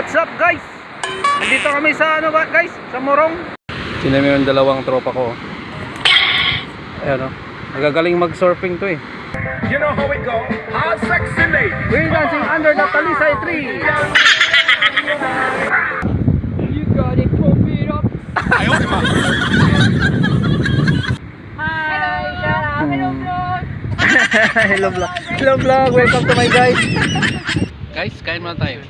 what's up guys? Nandito kami sa ano ba guys? Sa Morong. Sino yung dalawang tropa ko. Ayan o. Nagagaling mag-surfing to eh. You know how it go? Hot sexy lady. We're dancing under the Talisay tree. You got it, pump it up. Own my. Hi, shout out, hello vlog. Hello vlog. Hello vlog. Welcome to my guys. guys, kain muna tayo.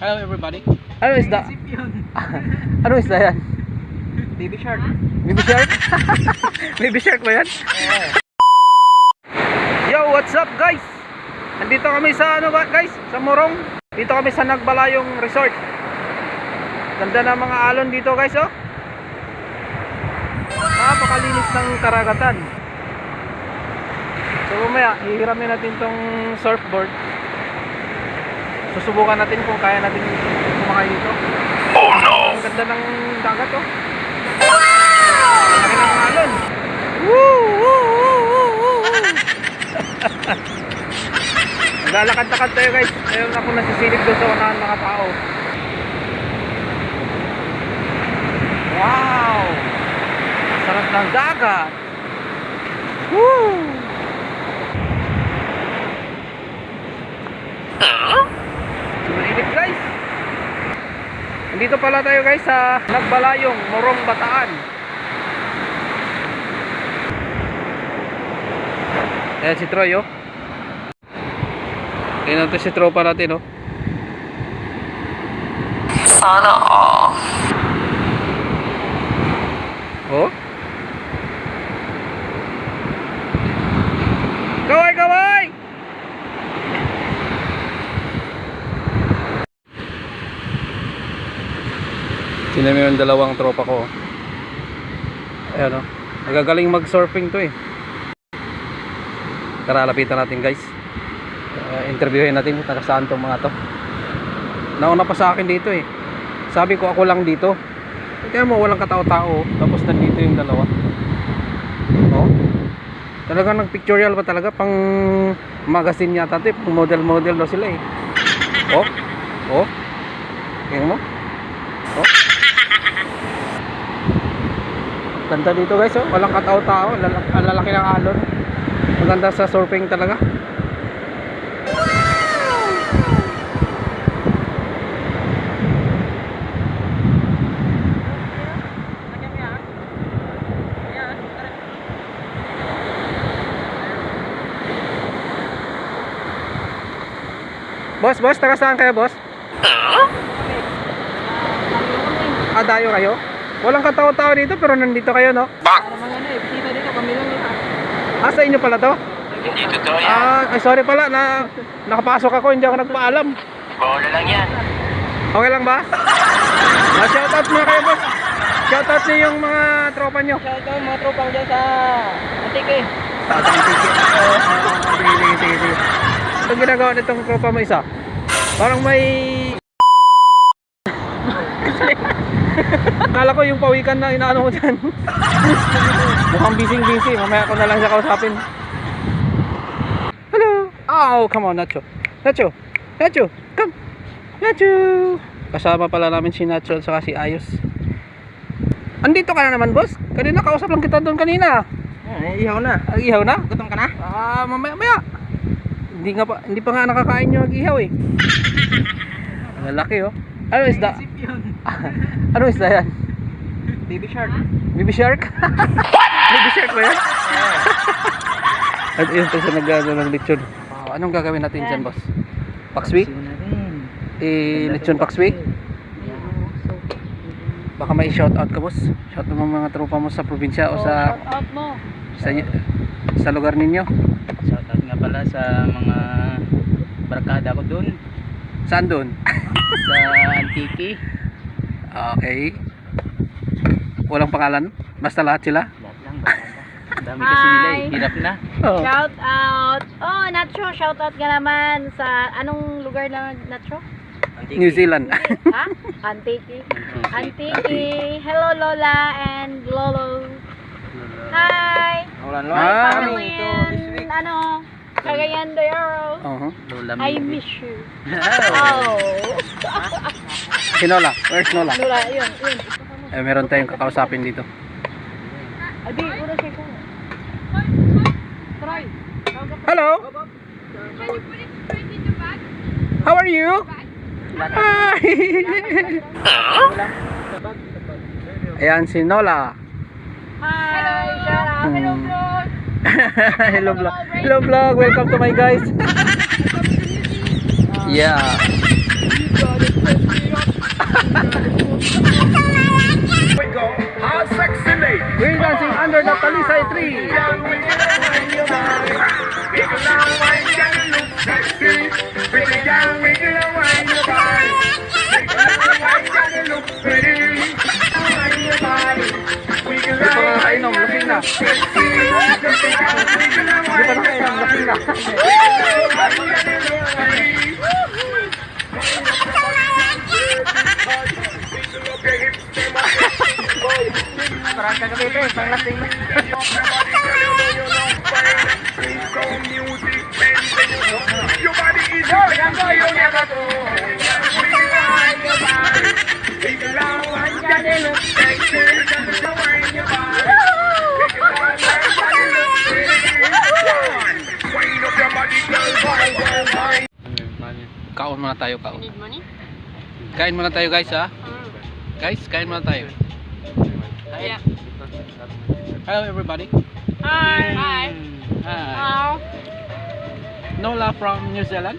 Hello everybody. Ano is that? ano is that yan? Baby shark. Baby shark? Baby shark ba yan? Yo, what's up guys? Nandito kami sa ano ba guys? Sa Morong. Dito kami sa Nagbalayong Resort. Ganda ng mga alon dito guys oh. Napakalinis ng karagatan. So mamaya, hihiramin natin tong surfboard. Susubukan natin kung kaya natin kumakay dito. Oh no! Ang ganda ng dagat oh. Laki ng alon. Woo! Woo! Woo! Woo! Woo! Naglalakad-lakad tayo guys. Ayun ako nasisilip doon sa unahan mga tao. Wow! Sarap ng dagat. Woo! Sumilit guys. Nandito pala tayo guys sa Nagbalayong, Morong Bataan. Ayan si Troy oh. Ayan natin si tropa natin oh. Sana all. Oh? Sino yung dalawang tropa ko. Ayan o. Nagagaling mag-surfing to eh. Tara, lapitan natin guys. Uh, interviewin natin kung taga saan tong mga to. Nauna pa sa akin dito eh. Sabi ko ako lang dito. Kaya mo walang katao-tao. Tapos nandito yung dalawa. Oh. Talagang nag-pictorial pa talaga. Pang magazine yata to eh. Pang model-model daw sila eh. Oh. Oh. Tingnan mo. Oh. Ganda dito guys oh. Walang katao-tao. Ang lalaki ng alon. Maganda sa surfing talaga. Boss, boss, taga saan kayo, boss? Ah, dayo kayo? Walang katao-tao dito pero nandito kayo, no? Para mga ano eh, bisita dito, kami lang yun. Ah, sa inyo pala to? Hindi totoo yan. Ah, ay, sorry pala na nakapasok ako, hindi ako nagpaalam. Bola lang yan. Okay lang ba? Ah, shoutout muna kayo, boss. Shoutout niyo yung mga tropa nyo. Shout out mga tropang dyan sa Antique. Sa ating ticket. Oo, sige, sige, sige, sige. Itong ginagawa nitong tropa mo isa. Parang may... Akala ko yung pawikan na inaano mo dyan. Mukhang busy-busy. Mamaya ko na lang siya kausapin. Hello. Oh, come on, Nacho. Nacho. Nacho, come. Nacho. Kasama pala namin si Nacho at saka si Ayos. Andito ka na naman, boss. Kanina kausap lang kita doon kanina. Ah, ihaw na. Ang ihaw na? Gutom ka na? Ah, mamaya, maya. Hindi nga pa, hindi pa nga nakakain yung mag-ihaw eh. Lalaki oh. Ano is that? ano is that yan? Baby shark. Baby shark? Baby shark ba yan? At yun pa siya nagagawa ng lechon. Wow, anong gagawin natin dyan, boss? Pakswi? Eh, lechon pakswi? Baka may shout out ka, boss. Shout out mo mga tropa mo sa probinsya o sa shout out mo. sa, sa lugar ninyo. Shoutout nga pala sa mga barkada ko dun Saan doon? sa Antique. Okay. Walang pangalan? Basta lahat sila? Lahat lang. Ang Dami kasi nila eh. Hi. Hirap na. Oh. Shout out. Oh, Nacho, shout out ka naman sa anong lugar na Nacho? Antique. New Zealand. Hindi, ha? Antiki. Antiki. Hello Lola and Lolo. Hi. Ulan Ah, Paano mo yan? Ano? Cagayan de Oro. Uh-huh. Lola I miss you. Oh. Oh. Si Nola. Where's Nola? Lula, yun, yun. Eh, meron tayong kakausapin dito. Adi, uro siya ko. Try. Hello? How are you? Hi! Ayan si Nola. Hi. Hello, Hmm. vlog. Hello vlog. Hello vlog. Welcome to my guys. yeah. We go. How sexy lady. We're dancing under the talisay tree. Look. Pretty girl, wiggle and wind your body. Wiggle and you look pretty. Wind your body. Wiggle and lasing na. sexy. Pretty wiggle and pa wind your wind. Kaon muna tayo, kaon. Kain muna tayo guys ha. Guys, kain muna tayo. Hello everybody. Hi. Hi. Hi. Nola from New Zealand.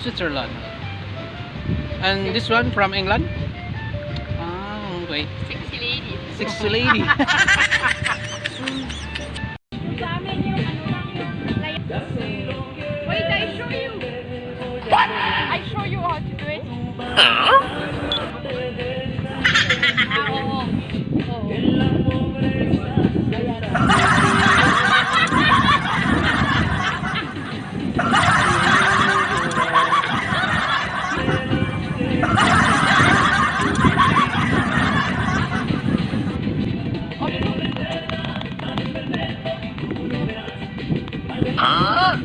Switzerland. And this one from England. Ah, okay. Sexy lady. Sexy lady. Sa amin yung ano lang yung lay- Wait, I show you. What? I show you how to do it. Ah, 啊？